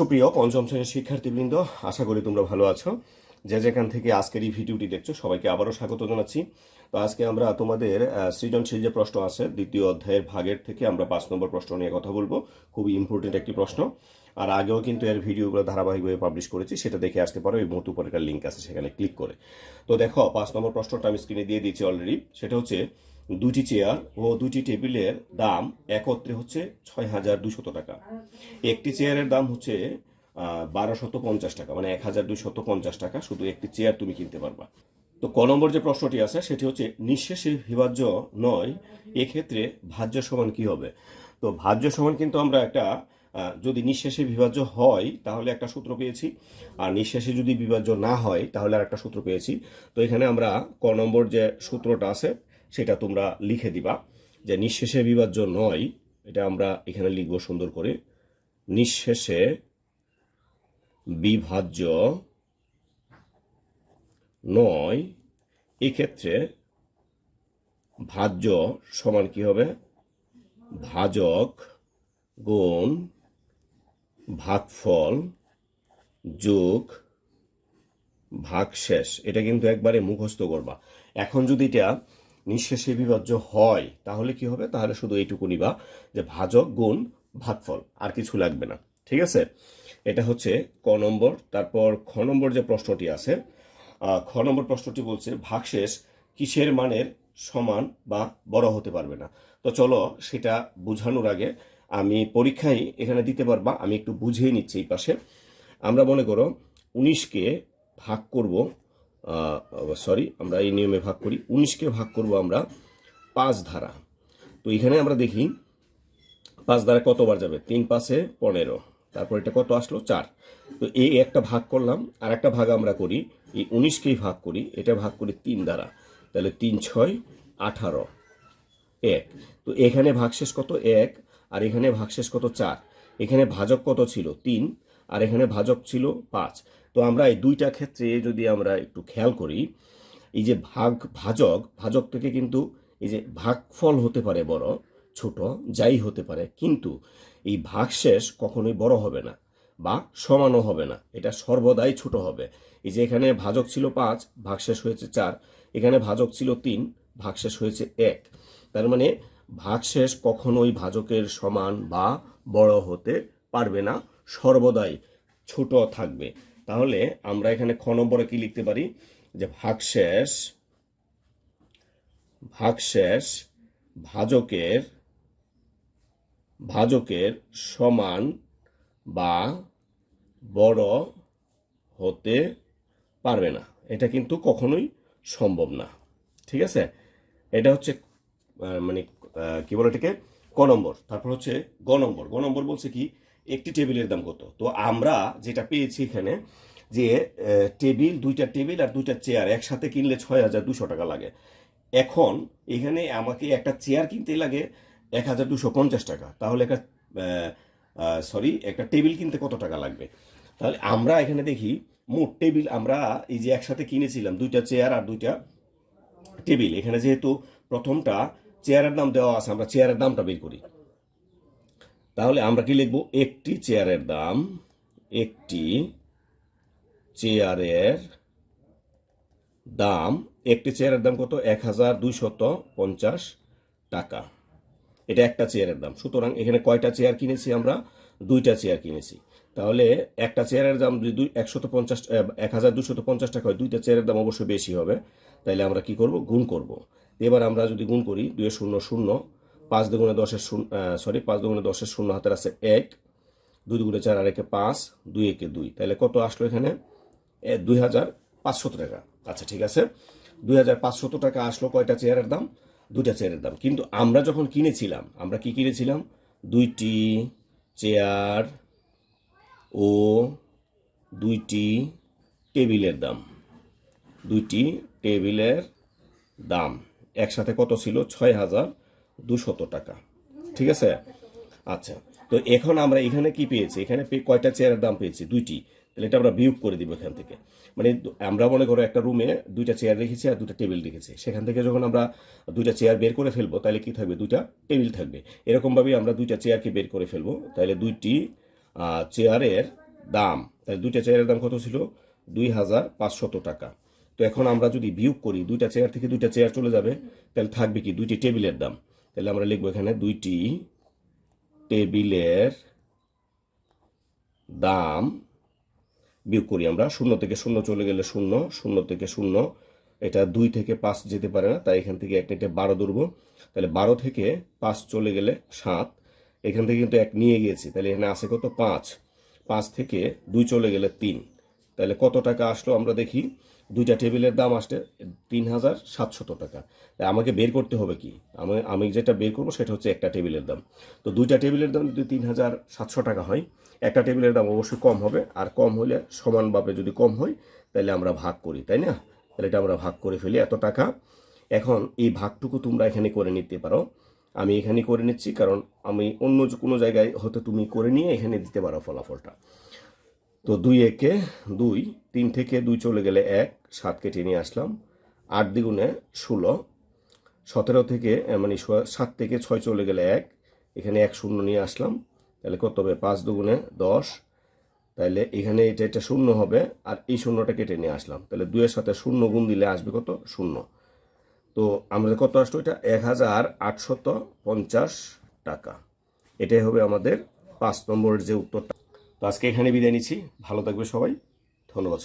সুপ্রিয় পঞ্চম শ্রেণির শিক্ষার্থীবৃন্দ, আশা করি তোমরা ভালো আছো। যে যেখান থেকে আজকের এই ভিডিওটি দেখছ, সবাইকে আবারও স্বাগত জানাচ্ছি। তো আজকে আমরা তোমাদের সৃজনশীল যে প্রশ্ন আছে, দ্বিতীয় অধ্যায়ের ভাগের থেকে আমরা পাঁচ নম্বর প্রশ্ন নিয়ে কথা বলব। খুবই ইম্পর্টেন্ট একটি প্রশ্ন। আর আগেও কিন্তু এর ভিডিওগুলো ধারাবাহিকভাবে পাবলিশ করেছি, সেটা দেখে আসতে পারো। এই মতো উপরে একটা লিঙ্ক আছে, সেখানে ক্লিক করে। তো দেখো, পাঁচ নম্বর প্রশ্নটা আমি স্ক্রিনে দিয়ে দিয়েছি অলরেডি সেটা হচ্ছে দুটি চেয়ার ও দুটি টেবিলের দাম একত্রে হচ্ছে ছয় হাজার দুশত টাকা। একটি চেয়ারের দাম হচ্ছে বারোশত পঞ্চাশ টাকা মানে এক হাজার দুইশত পঞ্চাশ টাকা, শুধু একটি চেয়ার তুমি কিনতে পারবা। তো ক নম্বর যে প্রশ্নটি আছে, সেটি হচ্ছে, নিঃশেষে বিভাজ্য নয়, এক্ষেত্রে ভাজ্য সমান কি হবে? তো ভাজ্য সমান কিন্তু আমরা একটা যদি নিঃশেষে বিভাজ্য হয়, তাহলে একটা সূত্র পেয়েছি। আর নিঃশেষে যদি বিভাজ্য না হয়, তাহলে আর একটা সূত্র পেয়েছি। তো এখানে আমরা ক নম্বর যে সূত্রটা আছে সেটা তোমরা লিখে দিবা। যে নিঃশেষে বিভাজ্য নয়, এটা আমরা এখানে লিখব সুন্দর করে। নিঃশেষে বিভাজ্য নয়, এক্ষেত্রে ভাজ্য সমান কি হবে? ভাজক গুণ ভাগফল যোগ ভাগশেষ। এটা কিন্তু একবারে মুখস্থ করবা। এখন যদি এটা নিঃশেষে বিভাজ্য হয়, তাহলে কি হবে? তাহলে শুধু এইটুকু নিবা যে ভাজক গুণ ভাগফল, আর কিছু লাগবে না। ঠিক আছে? এটা হচ্ছে ক নম্বর, তারপর খ নম্বর যে প্রশ্নটি আছে খ নম্বর প্রশ্নটি বলছে, ভাগশেষ কিসের মানের সমান বা বড় হতে পারবে না? তো চলো সেটা বোঝানোর আগে আমি পরীক্ষায় এখানে দিতে পারবা, আমি একটু বুঝিয়ে নিচ্ছি এই পাশে। আমরা মনে করো উনিশকে ভাগ করব সরি আমরা এই নিয়মে ভাগ করি। উনিশকে ভাগ করব আমরা পাঁচ ধারা। তো এখানে আমরা দেখি, পাঁচ দ্বারা কতবার যাবে? তিন পাঁচে পনেরো। তারপর এটা কত আসলো? চার। তো এই একটা ভাগ করলাম আর একটা ভাগ আমরা করি, এই উনিশকেই ভাগ করি, এটা ভাগ করি তিন দ্বারা তাহলে তিন, ছয়, আঠারো। এক। তো এখানে ভাগশেষ কত? এক। আর এখানে ভাগশেষ কত? চার। এখানে ভাজক কত ছিল? তিন। আর এখানে ভাজক ছিল পাঁচ। তো আমরা এই দুইটা ক্ষেত্রে যদি আমরা একটু খেয়াল করি, এই যে ভাগ ভাজক ভাজক থেকে কিন্তু এই যে ভাগফল হতে পারে বড়, ছোট, যাই হতে পারে, কিন্তু এই ভাগশেষ কখনোই বড় হবে না বা সমানও হবে না। এটা সর্বদাই ছোট হবে। এই যে এখানে ভাজক ছিল পাঁচ, ভাগশেষ হয়েছে চার। এখানে ভাজক ছিল তিন, ভাগশেষ হয়েছে এক। তার মানে ভাগশেষ কখনোই ভাজকের সমান বা বড় হতে পারবে না। সর্বদাই ছোট থাকবে। তাহলে আমরা এখানে খ নম্বরে কি লিখতে পারি? যে ভাগশেষ ভাগশেষ ভাজকের ভাজকের সমান বা বড় হতে পারবে না। এটা কিন্তু কখনোই সম্ভব না। ঠিক আছে? এটা হচ্ছে মানে কি বলে এটাকে? ক নম্বর। তারপর হচ্ছে গ নম্বর। গ নম্বর বলছে কি? একটি টেবিলের দাম কত? তো আমরা যেটা পেয়েছি এখানে যে টেবিল, দুইটা টেবিল আর দুইটা চেয়ার একসাথে কিনলে ছয় হাজার দুশো টাকা লাগে। এখন এখানে আমাকে একটা চেয়ার কিনতে লাগে এক হাজার দুশো পঞ্চাশ টাকা। তাহলে একটা সরি একটা টেবিল কিনতে কত টাকা লাগবে? তাহলে আমরা এখানে দেখি, মোট টেবিল আমরা এই যে একসাথে কিনেছিলাম, দুইটা চেয়ার আর দুইটা টেবিল। এখানে যেহেতু প্রথমটা চেয়ারের দাম দেওয়া আছে, আমরা চেয়ারের দামটা বের করি। তাহলে আমরা কি লিখব? একটি চেয়ারের দাম, একটি চেয়ারের দাম, একটি চেয়ারের দাম কত? এক হাজার দুইশত পঞ্চাশ টাকা। এটা একটা চেয়ারের দাম। সুতরাং এখানে কয়টা চেয়ার কিনেছি আমরা? দুইটা চেয়ার কিনেছি। তাহলে একটা চেয়ারের দাম যদি দুই একশত পঞ্চাশ এক হাজার দুশত পঞ্চাশ টাকা হয়, দুইটা চেয়ারের দাম অবশ্যই বেশি হবে। তাইলে আমরা কি করব? গুণ করব। এবার আমরা যদি গুণ করি দুই শূন্য শূন্য পাঁচ দুগুণে দশের শূন্য সরি পাঁচ দুগুণে দশের শূন্য হাতের আছে এক, দুই দুগুণে চার, আর একে পাঁচ, দুই একে দুই। তাহলে কত আসলো এখানে? দুই হাজার পাঁচশত টাকা। আচ্ছা ঠিক আছে। দুই হাজার পাঁচশত টাকা আসলো কয়টা চেয়ারের দাম? দুইটা চেয়ারের দাম। কিন্তু আমরা যখন কিনেছিলাম, আমরা কি কিনেছিলাম? দুইটি চেয়ার ও দুইটি টেবিলের দাম। দুইটি টেবিলের দাম। একসাথে কত ছিল? ছয় হাজার দুশত টাকা। ঠিক আছে? আচ্ছা তো এখন আমরা এখানে কি পেয়েছি? এখানে কয়টা চেয়ারের দাম পেয়েছি? দুইটি। তাহলে এটা আমরা বিয়োগ করে দিব এখান থেকে। মানে আমরা মনে করো একটা রুমে দুইটা চেয়ার রেখেছি আর দুইটা টেবিল রেখেছি। সেখান থেকে যখন আমরা দুইটা চেয়ার বের করে ফেলব, তাহলে কি থাকবে? দুইটা টেবিল থাকবে। এরকমভাবেই আমরা দুইটা চেয়ারকে বের করে ফেলব। তাহলে দুইটি চেয়ারের দাম, তাহলে দুইটা চেয়ারের দাম কত ছিল? দুই হাজার পাঁচশত টাকা। তো এখন আমরা যদি বিয়োগ করি, দুইটা চেয়ার থেকে দুইটা চেয়ার চলে যাবে, তাহলে থাকবে কি? দুইটি টেবিলের দাম। তাহলে আমরা লিখব এখানে দুইটি টেবিলের দাম বিয়োগ করি আমরা। শূন্য থেকে শূন্য চলে গেলে শূন্য শূন্য থেকে শূন্য, এটা দুই থেকে পাঁচ যেতে পারে না, তাই এখান থেকে এক নিতে বারো ধরবো। তাহলে বারো থেকে পাঁচ চলে গেলে সাত, এখান থেকে কিন্তু এক নিয়ে গিয়েছি, তাহলে এখানে আছে কত? পাঁচ। পাঁচ থেকে দুই চলে গেলে তিন। তাহলে কত টাকা আসলো আমরা দেখি? দুইটা টেবিলের দাম আসছে তিন হাজার সাতশত টাকা। আমাকে বের করতে হবে কি? আমি আমি যেটা বের করব সেটা হচ্ছে একটা টেবিলের দাম। তো দুইটা টেবিলের দাম যদি তিন হাজার সাতশো টাকা হয়, একটা টেবিলের দাম অবশ্যই কম হবে, আর কম হলে সমানভাবে যদি কম হয় তাহলে আমরা ভাগ করি, তাই না? তাহলে এটা আমরা ভাগ করে ফেলি এত টাকা। এখন এই ভাগটুকু তোমরা এখানে করে নিতে পারো। আমি এখানে করে নিচ্ছি, কারণ আমি অন্য কোনো জায়গায় হয়তো তুমি করে নিয়ে এখানে দিতে পারো ফলাফলটা। তো দুই একে দুই, তিন থেকে দুই চলে গেলে এক, সাত কেটে নিয়ে আসলাম। আট দ্বিগুণে ষোলো, সতেরো থেকে মানে সাত থেকে ছয় চলে গেলে এক, এখানে এক শূন্য নিয়ে আসলাম। তাহলে কত হবে? পাঁচ দুগুণে দশ। তাহলে এখানে এটা এটা শূন্য হবে, আর এই শূন্যটা কেটে নিয়ে আসলাম। তাহলে দুইয়ের সাথে শূন্য গুণ দিলে আসবে কত? শূন্য। তো আমাদের কত আসলো এটা? এক হাজার আটশত পঞ্চাশ টাকা। এটাই হবে আমাদের পাঁচ নম্বরের যে উত্তরটা। তো আজকে এখানে বিদায় নিচ্ছি। ভালো থাকবে সবাই। ধন্যবাদ